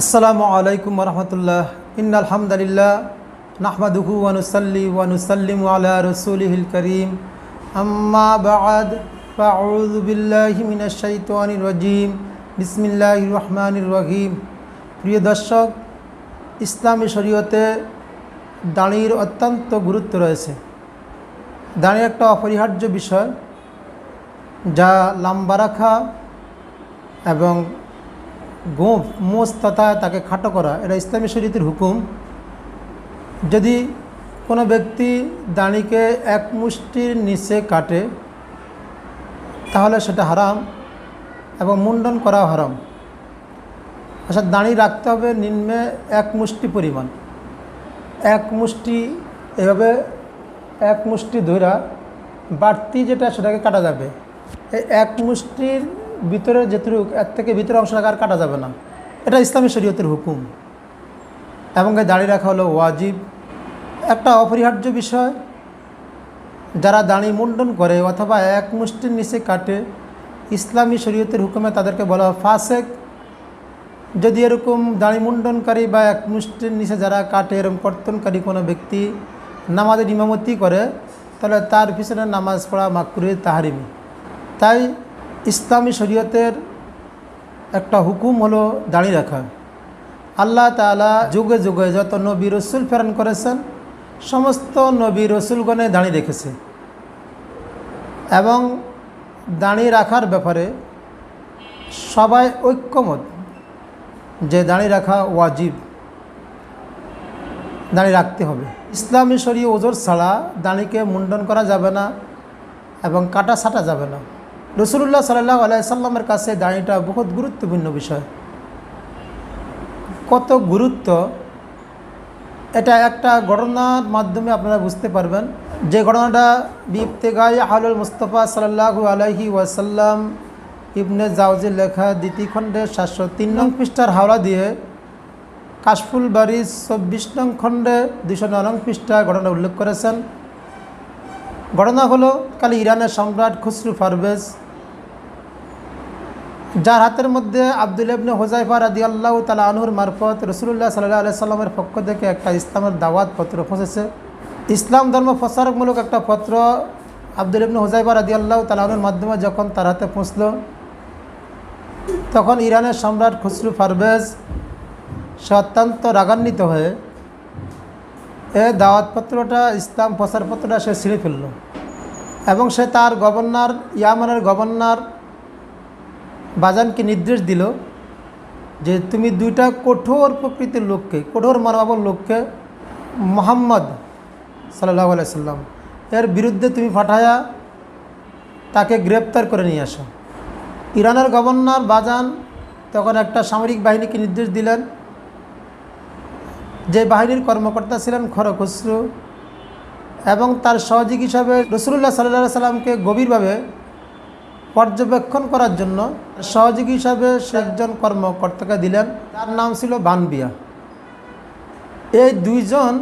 আসসালামু আলাইকুম রহমতুল্লাহ। ইন আলহামদুলিল্লাহ নাহমাদুহু ওয়ানুসাল্লি ওয়ানুসাল্লিম আলা রসুলিহিল করিম। আম্মা বাদ, ফাউযু বিল্লাহি মিনাশ শাইতানির রাজিম। বিসমিল্লাহির রহমানির রহিম। প্রিয় দর্শক, ইসলামী শরীয়তে দাঁড়ির অত্যন্ত গুরুত্ব রয়েছে। দাঁড়ি একটা অপরিহার্য বিষয় যা লম্বা রাখা এবং গোঁফ মোষ তথা তাকে খাটো করা, এটা ইসলামী শরীয়তের হুকুম। যদি কোনো ব্যক্তি দাঁড়িকে এক মুষ্টির নিচে কাটে, তাহলে সেটা হারাম এবং মুন্ডন করা হারাম। অর্থাৎ দাঁড়িয়ে রাখতে হবে নিম্নে এক মুষ্টি পরিমাণ। এক মুষ্টি, এভাবে এক মুষ্টি ধরা বাড়তি যেটা সেটাকে কাটা যাবে। এই এক মুষ্টির ভিতরে যেটুকু এর থেকে ভিতরে অংশটাকে আর কাটা যাবে না। এটা ইসলামী শরীয়তের হুকুম। এবং এই দাড়ি রাখা হলো ওয়াজিব। একটা অপরিহার্য বিষয়, যারা দাঁড়ি মুন্ডন করে অথবা এক মুষ্টির নিচে কাটে, ইসলামী শরীয়তের হুকুমে তাদেরকে বলা হয় ফাসেক। যদি এরকম দাঁড়ি মুন্ডনকারী বা এক মুষ্টির নিচে যারা কাটে, এরকম কর্তনকারী কোনো ব্যক্তি নামাজের ইমামতি করে, তাহলে তার পিছনে নামাজ পড়া মাকরুয়ে তাহারিমি। তাই ইসলামী শরীয়তের একটা হুকুম হলো দাড়ি রাখা। আল্লাহ তালা যুগে যুগে যত নবী রসুল প্রেরণ করেছেন, সমস্ত নবী রসুলগণে দাঁড়িয়ে রেখেছে। এবং দাঁড়িয়ে রাখার ব্যাপারে সবাই ঐক্যমত যে দাঁড়িয়ে রাখা ওয়াজিব, দাঁড়িয়ে রাখতে হবে। ইসলামী শরীয় ওজোর ছাড়া দাঁড়িকে মুন্ডন করা যাবে না এবং কাটা ছাটা যাবে না। রসুল্লাহ সাল্লাহ আলাইসাল্লামের কাছে দাঁড়িটা বহুত গুরুত্বপূর্ণ বিষয়। কত গুরুত্ব? এটা একটা ঘটনার মাধ্যমে আপনারা বুঝতে পারবেন। যে ঘটনাটা বিপ্তেগাই আহলুল মুস্তফা সাল্লাহু আলহি ওয়াসাল্লাম ইবনে জাউজের লেখা দ্বিতীয় খণ্ডের সাতশো তিন নং পৃষ্ঠার হাওড়া দিয়ে কাশফুল বাড়ি চব্বিশ নং খণ্ডে দুশো নয় নং পৃষ্ঠা ঘটনা উল্লেখ করেছেন। ঘটনা হলো, কালি ইরানের সম্রাট খুসরু পারভেজ যার হাতের মধ্যে আব্দুল ইবনে হোজাইফা রাদি আল্লাহ তালা আনহুর মারফত রসুল্লাহ সাল্লাহ আলাই সাল্লামের পক্ষ থেকে একটা ইসলামের দাওয়াত পত্র পৌঁছেছে। ইসলাম ধর্ম প্রচারকমূলক একটা পত্র আব্দুল ইবনে হোজাইফা রাদি আল্লাহ তালা আনহুর মাধ্যমে যখন তার হাতে পৌঁছল, তখন ইরানের সম্রাট খুসরু পারভেজ সে অত্যন্ত রাগান্বিত হয়ে এ দাওয়াতপত্রটা ইসলাম প্রচারপত্রটা সে ছিঁড়ে ফেলল এবং সে তার গভর্নর, ইয়ামানের গভর্নর বাজানকে নির্দেশ দিল যে তুমি দুইটা কঠোর প্রকৃতির লোককে, কঠোর মানবাবর লোককে মোহাম্মদ সাল্লাহ সাল্লাম, এর বিরুদ্ধে তুমি পাঠায়া তাকে গ্রেপ্তার করে নিয়ে আসো। ইরানের গভর্নর বাজান তখন একটা সামরিক বাহিনীকে নির্দেশ দিলেন যে বাহিনীর কর্মকর্তা ছিলেন খর খরখসরু এবং তার সহযোগী হিসাবে রসুল্লাহ সাল্লাহ সাল্লামকে গভীরভাবে পর্যবেক্ষণ করার জন্য সহযোগী হিসাবে সে একজন কর্মকর্তাকে দিলেন। তার নাম ছিল বানবিয়া। এই দুইজন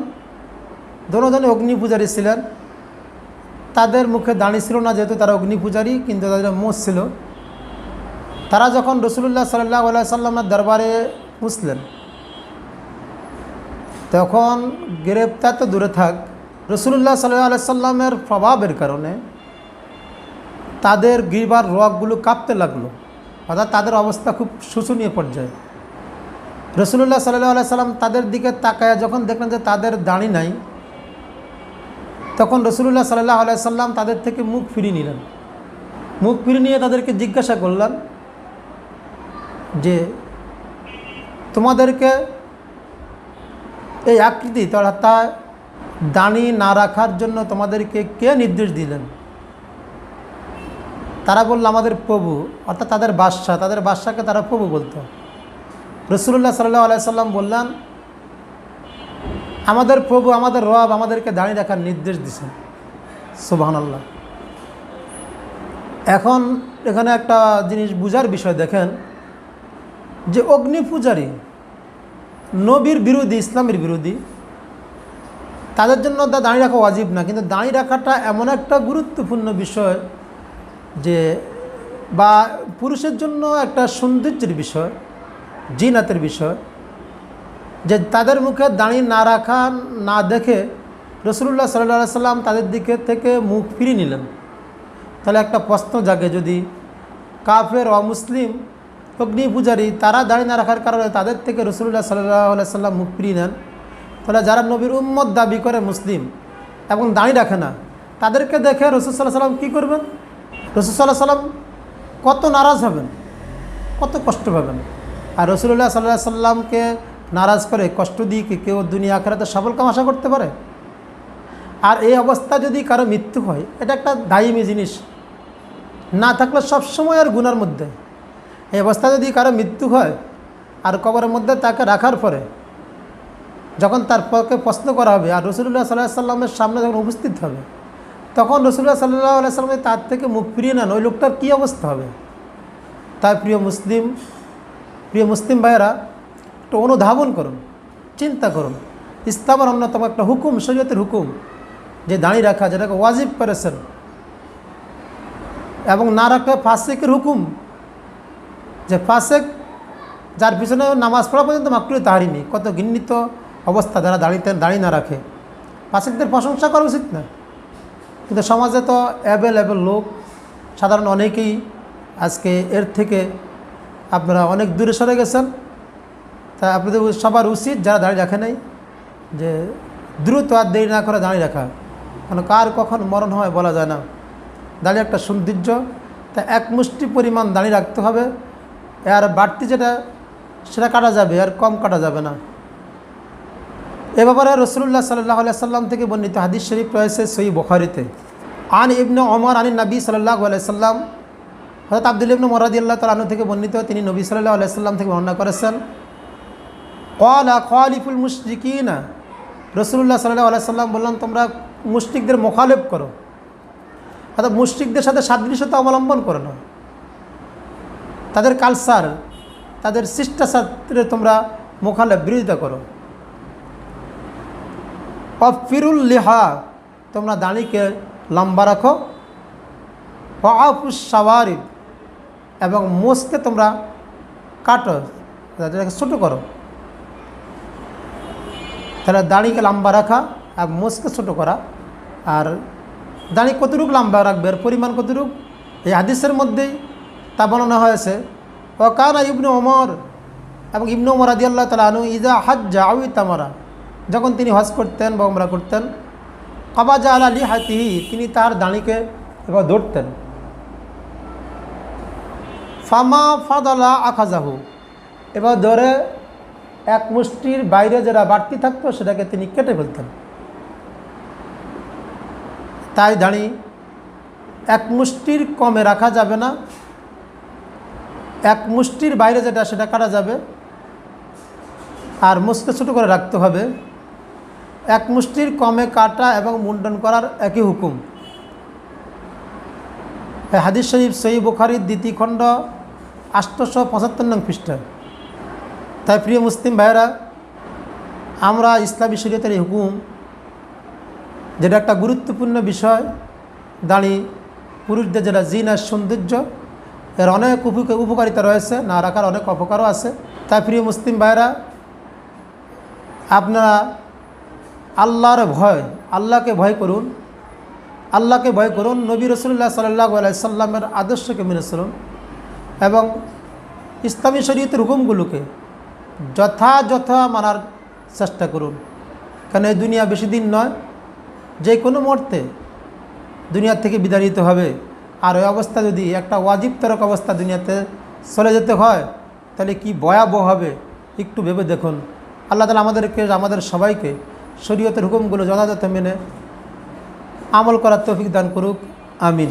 দোনোজনে অগ্নি পূজারী ছিলেন। তাদের মুখে দাঁড়িয়ে ছিল না, যেহেতু তারা অগ্নি পূজারী কিন্তু তাদের মোষ ছিল। তারা যখন রসুল্লাহ সাল্লাহ সাল্লামের দরবারে পুষলেন, তখন গ্রেপ্তার তো দূরে থাক। রসুল্লাহ সাল্লাহ সাল্লামের প্রভাবের কারণে তাদের গিরবার রোগগুলো কাঁপতে লাগল। অর্থাৎ তাদের অবস্থা খুব শোচনীয় পর্যায়ে। রসুল্লাহ সাল্লাহ সাল্লাম তাদের দিকে তাকায় যখন দেখলেন যে তাদের দাঁড়ি নাই, তখন রসুল্লাহ সাল্লাহ সাল্লাম তাদের থেকে মুখ ফিরিয়ে নিলেন। মুখ ফিরিয়ে নিয়ে তাদেরকে জিজ্ঞাসা করলেন যে, তোমাদেরকে এই আকৃতি তা দাঁড়ি না রাখার জন্য তোমাদেরকে কে নির্দেশ দিলেন? তারা বলল, আমাদের প্রভু। অর্থাৎ তাদের বাদশাহ, তাদের বাদশাকে তারা প্রভু বলতো। রসুল্লাহ সাল্লাহ আলাইসাল্লাম বললেন, আমাদের প্রভু আমাদের রব আমাদেরকে দাঁড়িয়ে রাখার নির্দেশ দিছেন সুবাহান আল্লাহ এখন এখানে একটা জিনিস বুঝার বিষয় দেখেন, যে অগ্নি পূজারী, নবীর বিরোধী, ইসলামের বিরোধী, তাদের জন্য দাঁড়িয়ে রাখা ওয়াজিব না, কিন্তু দাঁড়িয়ে রাখাটা এমন একটা গুরুত্বপূর্ণ বিষয় যে বা পুরুষের জন্য একটা সৌন্দর্যের বিষয়, জিনাতের বিষয়, যে তাদের মুখে দাঁড়িয়ে না রাখা, না দেখে রসুল্লাহ সাল্লাহ সাল্লাম তাদের দিকে থেকে মুখ ফিরিয়ে নিলেন। তাহলে একটা প্রশ্ন জাগে, যদি কাফের অমুসলিম অগ্নি পূজারী তারা দাঁড়িয়ে না রাখার কারণে তাদের থেকে রসুল্লাহ সাল্লাহ সাল্লাম মুখ ফিরিয়ে নেন, তাহলে যারা নবীর উম্মত দাবি করে মুসলিম এবং দাঁড়িয়ে রাখে না, তাদেরকে দেখে রসুল সাল্লাহ সাল্লাম কী করবেন? রসুল সাল্লাহ সাল্লাম কত নারাজ হবেন, কত কষ্ট পাবেন। আর রসুল্লাহ সাল্লাহ সাল্লামকে নারাজ করে কষ্ট দিয়ে কি কেউ দুনিয়া আখেরাতে সফল কাম আশা করতে পারে? আর এই অবস্থা যদি কারও মৃত্যু হয়, এটা একটা দায়ী জিনিস। না থাকলে সবসময় আর গুনার মধ্যে। এই অবস্থা যদি কারও মৃত্যু হয়, আর কবরের মধ্যে তাকে রাখার পরে যখন তার পক্ষে প্রশ্ন করা হবে, আর রসুল্লাহ সাল্লাহ সাল্লামের সামনে যখন উপস্থিত হবে তখন রসুল্লাহ সাল্লাহ আলাই সাল্লামে তার থেকে মুখ ফিরিয়ে নেন, ওই লোকটার কী অবস্থা হবে? তাই প্রিয় মুসলিম প্রিয় মুসলিম ভাইয়েরা, একটু অনুধাবন করুন, চিন্তা করুন। ইসলামের অন্যতম একটা হুকুম, শরীয়তের হুকুম, যে দাঁড়িয়ে রাখা, যেটাকে ওয়াজিব করেছেন, এবং না রাখলে ফাসেকের হুকুম, যে ফাসেক যার পিছনে নামাজ পড়া পর্যন্ত মাকড়ি তাহারিনি কত ঘৃণিত অবস্থা, যারা দাঁড়িয়ে দাঁড়িয়ে না রাখে। ফাসেকদের প্রশংসা করা উচিত না। কিন্তু সমাজে তো অ্যাভেলেবেল লোক, সাধারণ অনেকেই আজকে এর থেকে আপনারা অনেক দূরে সরে গেছেন। তা আপনাদের সবার উচিত যারা দাঁড়িয়ে রাখে নাই যে দ্রুত আর দেরি না করে দাঁড়িয়ে রাখা। কারণ কার কখন মরণ হয় বলা যায় না। দাঁড়িয়ে একটা সৌন্দর্য, তা এক মুষ্টি পরিমাণ দাঁড়িয়ে রাখতে হবে। আর বাড়তি যেটা, সেটা কাটা যাবে, আর কম কাটা যাবে না। এ ব্যাপারে রসুল্লাহ সাল্লাহ সাল্লাম থেকে বর্ণিত হাদিস শরীফ রয়েছে সই বখারিতে। আন ইবনে অমর আনী নবী সাল্লাহ সাল্লাম হজরত আব্দুল ইবনু মরাদি আল্লাহ তালু থেকে বর্ণিত, তিনি নবী সাল্লাহ সাল্লাম থেকে বর্ণনা করেছেন কলা খলিফুল মুশরিকিনা রসুল্লাহ সাল্লাহ সাল্লাম বললাম তোমরা মুশরিকদের মোখালেফ করো। অর্থাৎ মুশরিকদের সাথে সাদৃশ্যতা অবলম্বন করো না। তাদের কালচার তাদের শিষ্টাচারে তোমরা মোখালেফ, বিরোধিতা করো। অফিরুল লিহা, তোমরা দাঁড়িকে লম্বা রাখো। ওয়াফুস এবং মোষকে তোমরা কাটো, যেটাকে ছোটো করো। তাহলে দাঁড়িকে লম্বা রাখা আর মোষকে ছোটো করা। আর দাঁড়ি কতটুক লম্বা রাখবে, এর পরিমাণ কতটুক? এই হাদিসের মধ্যেই তা বর্ণনা হয়েছে। ও কানা ইবনু ওমর, এবং ইবনু ওমর আদি আল্লাহ তালা আনু ইজা হাজ্জা আউই তামারা যখন তিনি হজ করতেন বা উমরা করতেন কাবাজা আল আলী হাতিহি তিনি তার দাঁড়িকে এবার ধরতেন। ফামা ফাদালা আখাজাহু, এবার ধরে এক মুষ্টির বাইরে যারা বাড়তি থাকতো, সেটাকে তিনি কেটে ফেলতেন। তাই দাঁড়ি এক মুষ্টির কমে রাখা যাবে না। এক মুষ্টির বাইরে যেটা, সেটা কাটা যাবে। আর মুসকে ছোটো করে রাখতে হবে। এক মুষ্টির কমে কাটা এবং মুন্ডন করার একই হুকুম। হাদিস শরীফ সই বুখারির দ্বিতীয় খণ্ড আষ্টশো পঁচাত্তর নং খ্রিস্টান তাই প্রিয় মুসলিম ভাইয়েরা, আমরা ইসলামী শরীয়তের এই হুকুম, যেটা একটা গুরুত্বপূর্ণ বিষয়, দাঁড়ি পুরুষদের যেটা জিন আর সৌন্দর্য, এর অনেক উপকারিতা রয়েছে, না রাখার অনেক অপকারও আছে। তাই প্রিয় মুসলিম ভাইয়েরা, আপনারা আল্লাহর ভয়, আল্লাহকে ভয় করুন, আল্লাহকে ভয় করুন, নবী রসুল্লাহ সাল্লাহ সাল্লামের আদর্শকে মেনে চলুন এবং ইসলামী শরীয়তের হুকুমগুলোকে যথাযথ মানার চেষ্টা করুন। কারণ এই দুনিয়া বেশি দিন নয়? যে কোনো মুহূর্তে দুনিয়ার থেকে বিদারিত হবে। আর ওই অবস্থা যদি একটা ওয়াজিব তরক অবস্থা দুনিয়াতে চলে যেতে হয়, তাহলে কি ভয়াবহ হবে? একটু ভেবে দেখুন। আল্লাহ তালা আমাদেরকে, আমাদের সবাইকে শরীয়তের হুকুমগুলো যথাযথ মেনে আমল করার তৌফিক দান করুক। আমিন।